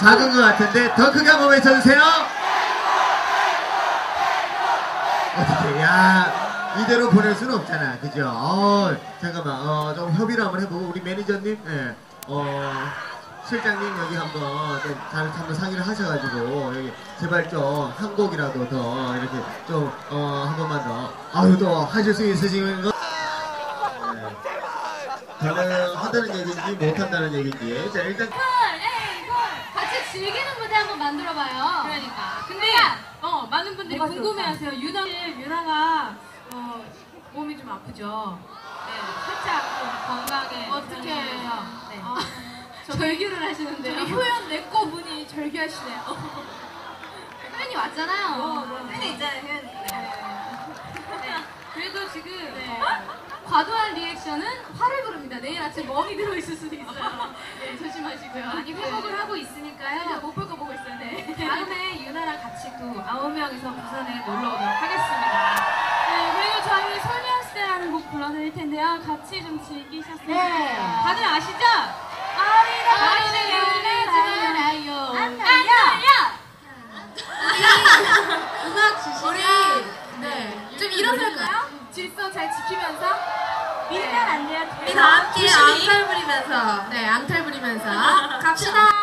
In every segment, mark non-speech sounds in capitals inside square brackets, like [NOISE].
작은 것 같은데 더 크게 한번 외쳐주세요. 어떻게 야 이대로 보낼 수는 없잖아, 그죠? 어, 잠깐만, 어, 좀 협의를 한번 해보고 우리 매니저님, 예, 어, 실장님 여기 한번 좀잘 한번 상의를 하셔가지고 여기 제발 좀 한 곡이라도 더 이렇게 좀 어, 한 번만 더 아유 또 하실 수 있으신 거. 네. 가능하다는 얘기인지 못한다는 얘기인지 자 일단 한번 만들어봐요. 그러니까. 근데 그러니까. 어 많은 분들이 뭐가 궁금해하세요. 유나 유나가 어 몸이 좀 아프죠. 네, 살짝 좀 건강에 어떻게 해서 네. 어, [LAUGHS] 절규를 하시는데요. 저기 효연 내꺼 분이 절규하시네요. [LAUGHS] 팬이 왔잖아요. 어, 팬이 있잖아요. 네. 그래도 지금 네. 과도한 리액션은 화를 부릅니다. 내일 아침 멍이 들어있을 수도 있어요. 네, 조심하시고요. 많이 회복을 하고 있으니까요. 못 볼 거 보고 있어요. 네. [LAUGHS] 다음에 유나랑 같이 또 아홉 명이서 부산에 놀러 오도록 하겠습니다. 네, 그리고 저희 소녀시대라는 곡 불러드릴 텐데요. 같이 좀 즐기셨으면 네. 다들 아시죠? 아리랑 아리랑 열리지 말아요. 안 날려! 음악 주시면 우리 네. 좀 일어설까요? 질서 잘 지키면서 밀면 안 돼요. 다 함께 앙탈 부리면서. 네 앙탈 부리면서. 갑시다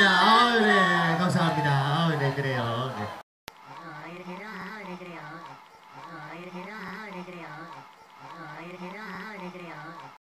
Yeah.